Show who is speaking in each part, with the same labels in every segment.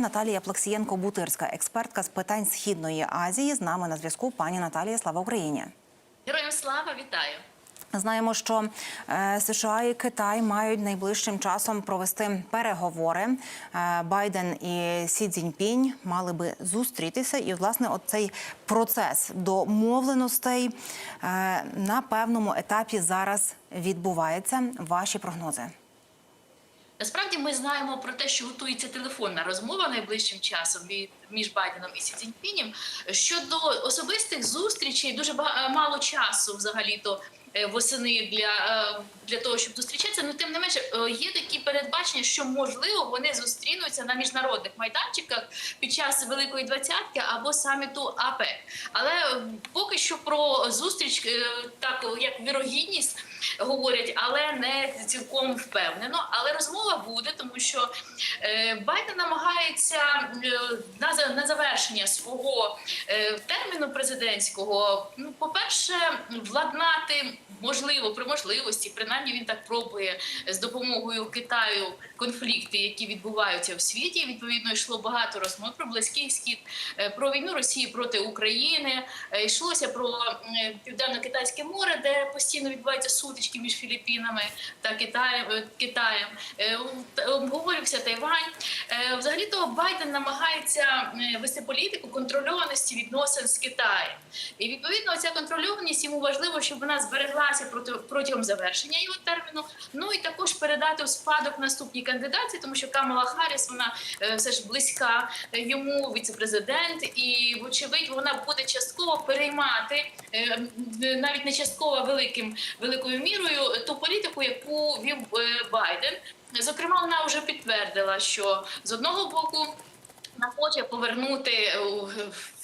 Speaker 1: Наталія Плексієнко-Бутирська, експертка з питань східної Азії. З нами на зв'язку. Пані Наталія, слава Україні.
Speaker 2: Героям слава вітаю.
Speaker 1: Знаємо, що е, США і Китай мають найближчим часом провести переговори. Е, Байден і Сі Цзіньпінь мали би зустрітися, і власне оцей процес домовленостей е, на певному етапі зараз відбувається. Ваші прогнози.
Speaker 2: Насправді ми знаємо про те, що готується телефонна розмова найближчим часом між Байденом і Сі Цзіньпінім. Щодо особистих зустрічей, дуже мало часу взагалі то. Е, Восени для, е, для того, щоб зустрічатися, ну тим не менше е, є такі передбачення, що можливо вони зустрінуться на міжнародних майданчиках під час Великої двадцятки або саміту АПЕК. Але поки що про зустріч так як вірогідність говорять, але не цілком впевнено. Але розмова буде, тому що Байден намагається на, за- на завершення свого терміну президентського, ну, по-перше, владнати можливо при можливості, принаймні він так пробує з допомогою Китаю конфлікти, які відбуваються в світі. Відповідно, йшло багато розмов про близький схід, е, про війну Росії проти України. е, Йшлося про е, південно-китайське море, де постійно відбуваються сутички між Філіппінами та Китаєм. Китаєм. Обговорювався Тайвань. Е, Взагалі-то Байден намагається вести політику контрольованості відносин з Китаєм. І відповідно ця контрольованість йому важливо, щоб вона збереглася проти протягом завершення його терміну. Ну і також передати в спадок наступній кандидатці, тому що Камала Харріс, вона е, все ж близька е, йому, віцепрезидент, і вочевидь вона буде частково переймати е, навіть не частково великим великою мірою ту політику, яку вів Байден. Зокрема, вона вже підтвердила, що з одного боку вона хоче повернути у-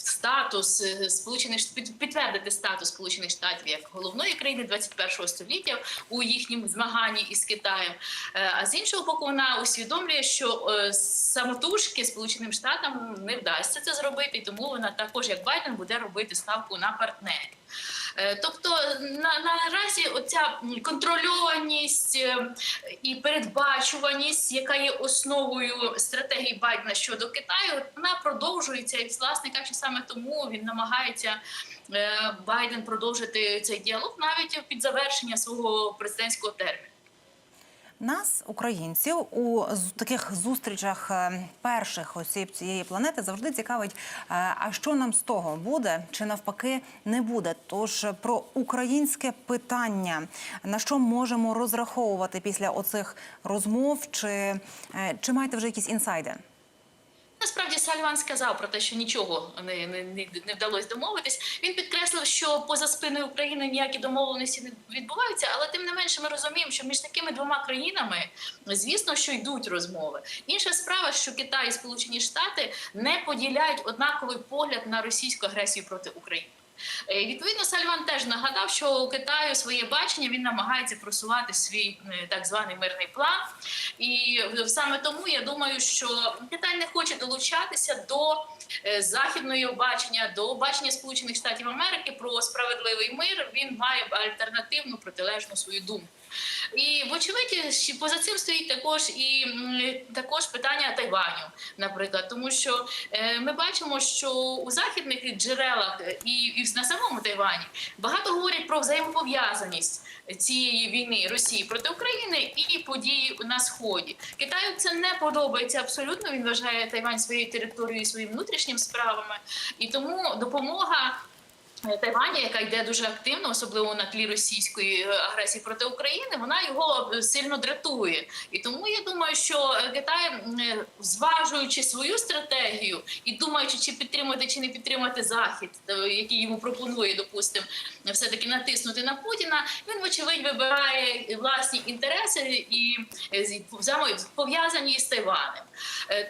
Speaker 2: статус е, сполучених підтвердити статус Сполучених Штатів як головної країни 21 століття у їхнім змаганні із Китаєм. Е, А з іншого боку, вона усвідомлює, що е, самотужки Сполученим Штатам не вдасться це зробити, і тому вона також, як Байден, буде робити ставку на партнерів. Е, Тобто на наразі оця контрольованість е, і передбачуваність, яка є основою стратегії Байдена щодо Китаю, вона продовжується і власне кажучи, саме тому він намагається е, Байден продовжити цей діалог навіть під завершення свого президентського терміну.
Speaker 1: Нас, українців, у таких зустрічах е, перших осіб цієї планети завжди цікавить, е, а що нам з того буде, чи навпаки не буде. Тож про українське питання на що можемо розраховувати після оцих розмов, чи, е, чи маєте вже якісь інсайди?
Speaker 2: Насправді Сальван сказав про те, що нічого не, не, не, вдалося домовитись. Він підкреслив, що поза спиною України ніякі домовленості не відбуваються, але тим не менше ми розуміємо, що між такими двома країнами, звісно, що йдуть розмови. Інша справа, що Китай і Сполучені Штати не поділяють однаковий погляд на російську агресію проти України. Е, Відповідно, Сальван теж нагадав, що у Китаю своє бачення він намагається просувати свій е, так званий мирний план. І е, саме тому я думаю, що Китай не хоче долучатися до західного бачення, до бачення Сполучених Штатів Америки про справедливий мир. Він має альтернативну протилежну свою думку. І вочевидь, поза цим стоїть також і також питання Тайваню, наприклад, тому що е, ми бачимо, що у західних джерелах е, і, на самому Тайвані багато говорять про взаємопов'язаність цієї війни Росії проти України і події на сході. Китаю це не подобається абсолютно. Він вважає Тайвань своєю територією, своїм внутрішнім справами, і тому допомога. Е, Тайваня, яка йде дуже активно, особливо на тлі російської е, агресії проти України, вона його е, сильно дратує. І тому я думаю, що Китай, зважуючи свою стратегію і думаючи, чи підтримати чи не підтримати захід, який йому пропонує, допустимо, все таки натиснути на Путіна, він вочевидь вибирає власні інтереси і пов'язані з Тайванем.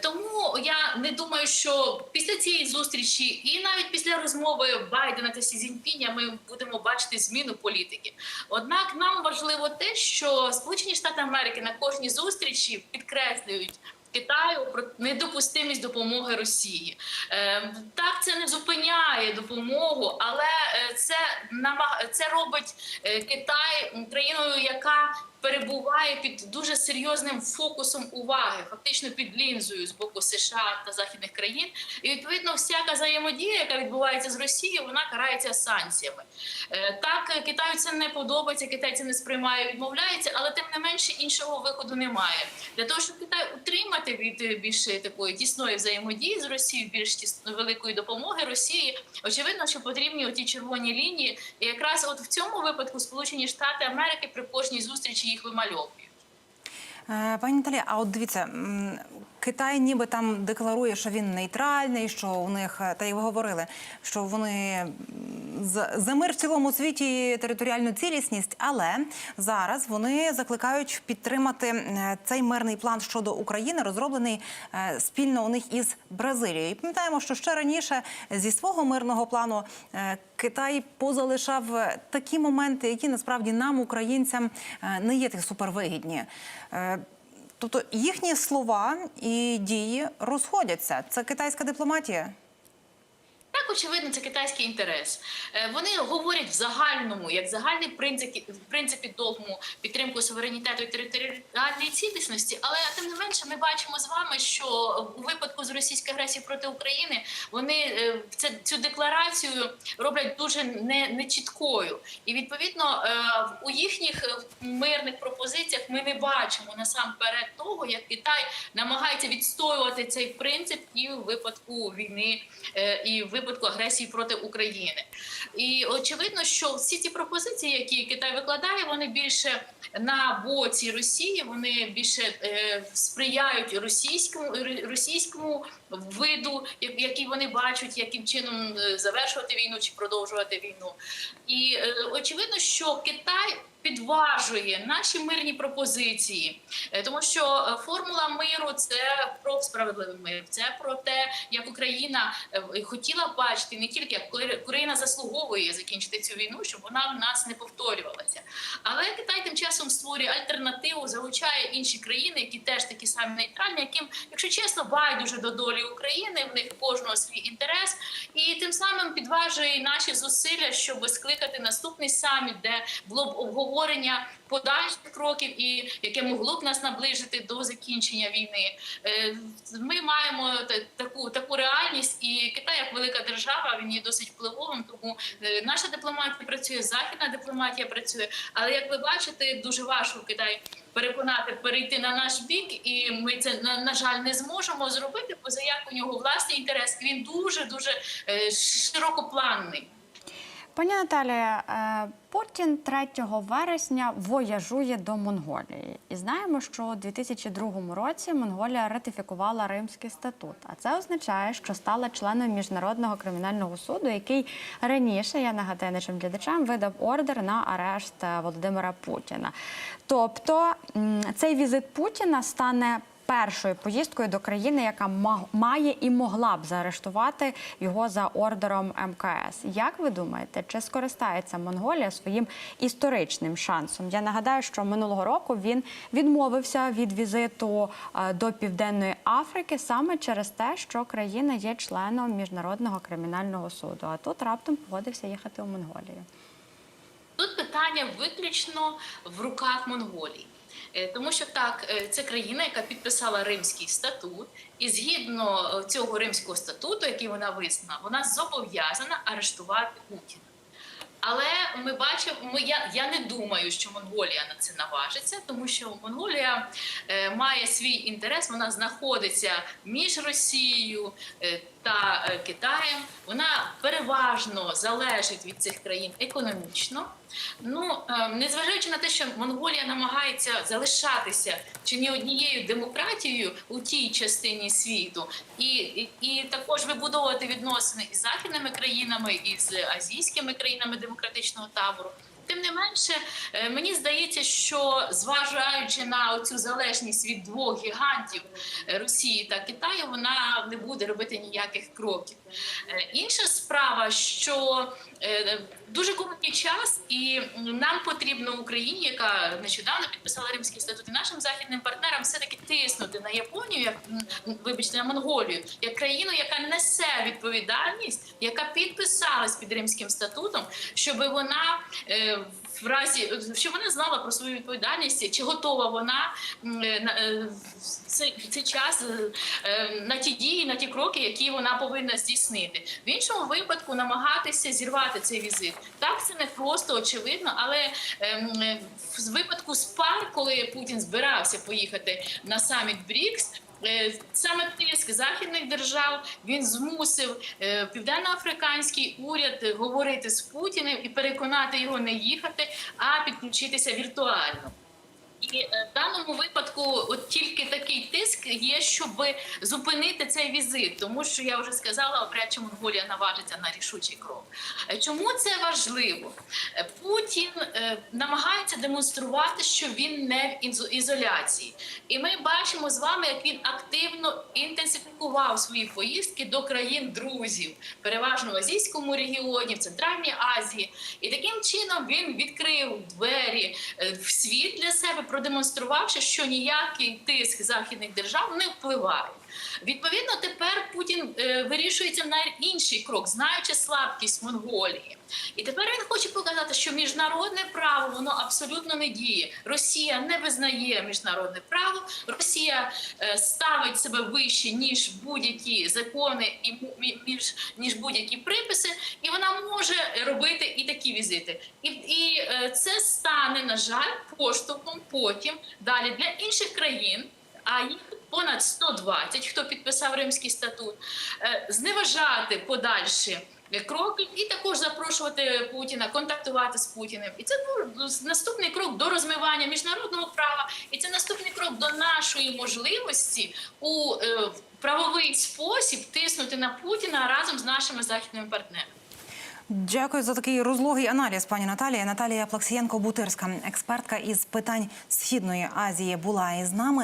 Speaker 2: Тому я не думаю, що після цієї зустрічі, і навіть після розмови Байдена та Сі Цзіньпіня ми будемо бачити зміну політики. Однак нам важливо те, що Сполучені Штати Америки на кожній зустрічі підкреслюють. Китаю про недопустимість допомоги Росії Е, так це не зупиняє допомогу, але е, це це робить е, Китай країною, яка перебуває під дуже серйозним фокусом уваги, фактично під лінзою з боку США та західних країн. І відповідно всяка взаємодія, яка відбувається з Росією, вона карається санкціями. Е, Так, Китаю це не подобається, Китай це не сприймає, відмовляється, але тим не менше іншого виходу немає. Для того, щоб Китай утримати від більш такої тісної взаємодії з Росією, більш тісно великої допомоги Росії, очевидно, що потрібні оті червоні лінії. І якраз от в цьому випадку Сполучені Штати Америки при кожній зустрічі їх вимальовують.
Speaker 1: Е, Пані Наталі, а от дивіться, Китай ніби там декларує, що він нейтральний, що у них, е, та й ви говорили, що вони за, мир в цілому світі територіальну цілісність, але зараз вони закликають підтримати е, цей мирний план щодо України, розроблений е, спільно у них із Бразилією. І пам'ятаємо, що ще раніше зі свого мирного плану Китай позалишав такі моменти, які насправді нам, українцям, не є так супервигідні. Тобто їхні слова і дії розходяться. Це китайська дипломатія.
Speaker 2: Так, очевидно, це китайський інтерес. Е, Вони говорять в загальному, як загальний принцип, в принципі догму підтримку суверенітету і територіальної цілісності, але тим не менше ми бачимо з вами, що у випадку з російської агресії проти України вони е, це, цю декларацію роблять дуже не, нечіткою. І відповідно е, у їхніх мирних пропозиціях ми не бачимо насамперед того, як Китай намагається відстоювати цей принцип і в випадку війни, і в випадку агресії проти України. І очевидно, що всі ці пропозиції, які Китай викладає, вони більше на боці Росії, вони більше е, сприяють російському російському виду, який вони бачать, яким чином е, завершувати війну чи продовжувати війну. І е, очевидно, що Китай. Підважує наші мирні пропозиції, Е, тому що е, формула миру це про справедливий мир, це про те, як Україна е, хотіла бачити не тільки як Україна заслуговує закінчити цю війну, щоб вона в нас не повторювалася. Але Китай тим часом створює альтернативу, залучає інші країни, які теж такі самі нейтральні, яким, якщо чесно, байдуже до долі України, в них кожного свій інтерес, і тим самим підважує наші зусилля, щоб скликати наступний саміт, де було б обговорення подальших кроків і яке могло б нас наближити до закінчення війни. Е, Ми маємо таку таку реальність, і Китай як велика держава, він є досить впливовим. Тому е, наша дипломатія працює, західна дипломатія працює. Але як ви бачите, дуже важко Китай переконати перейти на наш бік, і ми це на, на жаль не зможемо зробити, бо за як у нього власний інтерес, він дуже дуже е, широкопланний.
Speaker 3: Пані Наталія, е, Путін 3 вересня вояжує до Монголії, і знаємо, що у 2002 році Монголія ратифікувала Римський статут. А це означає, що стала членом міжнародного кримінального суду, який раніше я нагадаю нашим глядачам видав ордер на арешт е, Володимира Путіна. Тобто цей візит Путіна стане першою поїздкою до країни, яка ма- має і могла б заарештувати його за ордером МКС. Як ви думаєте, чи скористається Монголія своїм історичним шансом? Я нагадаю, що минулого року він відмовився від візиту е, до Південної Африки саме через те, що країна є членом міжнародного кримінального суду. А тут раптом погодився їхати у Монголію.
Speaker 2: Тут питання виключно в руках Монголії. Е, Тому що так, е, це країна, яка підписала Римський статут, і згідно е, цього римського статуту, який вона визнала, вона зобов'язана арештувати Путіна. Але ми бачимо, ми я, я не думаю, що Монголія на це наважиться, тому що Монголія е, має свій інтерес. Вона знаходиться між Росією е, та е, Китаєм. Вона переважно залежить від цих країн економічно. Ну е, незважаючи на те, що Монголія намагається залишатися чи не однією демократією у тій частині світу, і, і, і також вибудовувати відносини із західними країнами, і з азійськими країнами демократичного табору. Тим не менше, е, мені здається, що зважаючи на цю залежність від двох гігантів е, Росії та Китаю, вона не буде робити ніяких кроків. Е, Інша справа, що дуже короткий час, і нам потрібно Україні, яка нещодавно підписала Римський статут, і нашим західним партнерам все таки тиснути на Японію, як вибачте, на Монголію, як країну, яка несе відповідальність, яка підписалась під Римським статутом, щоб вона е, в разі, щоб вона знала про свою відповідальність, чи готова вона е, е, в цей, в цей час е, на ті дії, на ті кроки, які вона повинна здійснити. В іншому випадку намагатися зірвати цей візит. Так це не просто очевидно, але ем, в випадку СПАР, коли Путін збирався поїхати на саміт БРІКС. Е, Саме тиск західних держав він змусив е, південноафриканський уряд говорити з Путіним і переконати його не їхати, а підключитися віртуально. І е, в даному випадку, от тільки такий тиск є, щоб зупинити цей візит, тому що я вже сказала, чи Монголія наважиться на рішучий крок. Е, Чому це важливо? Е, Путін е, намагається демонструвати, що він не в ізоляції, і ми бачимо з вами, як він активно інтенсифікував свої поїздки до країн друзів, переважно в азійському регіоні, в Центральній Азії. І таким чином він відкрив двері в світ для себе, продемонструвавши, що ніякий тиск західних держав не впливає. Відповідно, тепер Путін е, вирішується на інший крок, знаючи слабкість Монголії. І тепер він хоче показати, що міжнародне право воно абсолютно не діє. Росія не визнає міжнародне право. Росія е, ставить себе вище ніж будь-які закони і між ніж будь-які приписи, і вона може робити і такі візити. І, і е, це стане на жаль поштовхом потім далі для інших країн. А їх понад 120, хто підписав Римський статут, е, зневажати подальші кроки і також запрошувати Путіна, контактувати з Путіним. І це ну, наступний крок до розмивання міжнародного права, і це наступний крок до нашої можливості у е, правовий спосіб тиснути на Путіна разом з нашими західними партнерами.
Speaker 1: Дякую за такий розлогий аналіз, пані Наталія. Наталія Плаксієнко-Бутирська, експертка із питань Східної Азії, була із нами.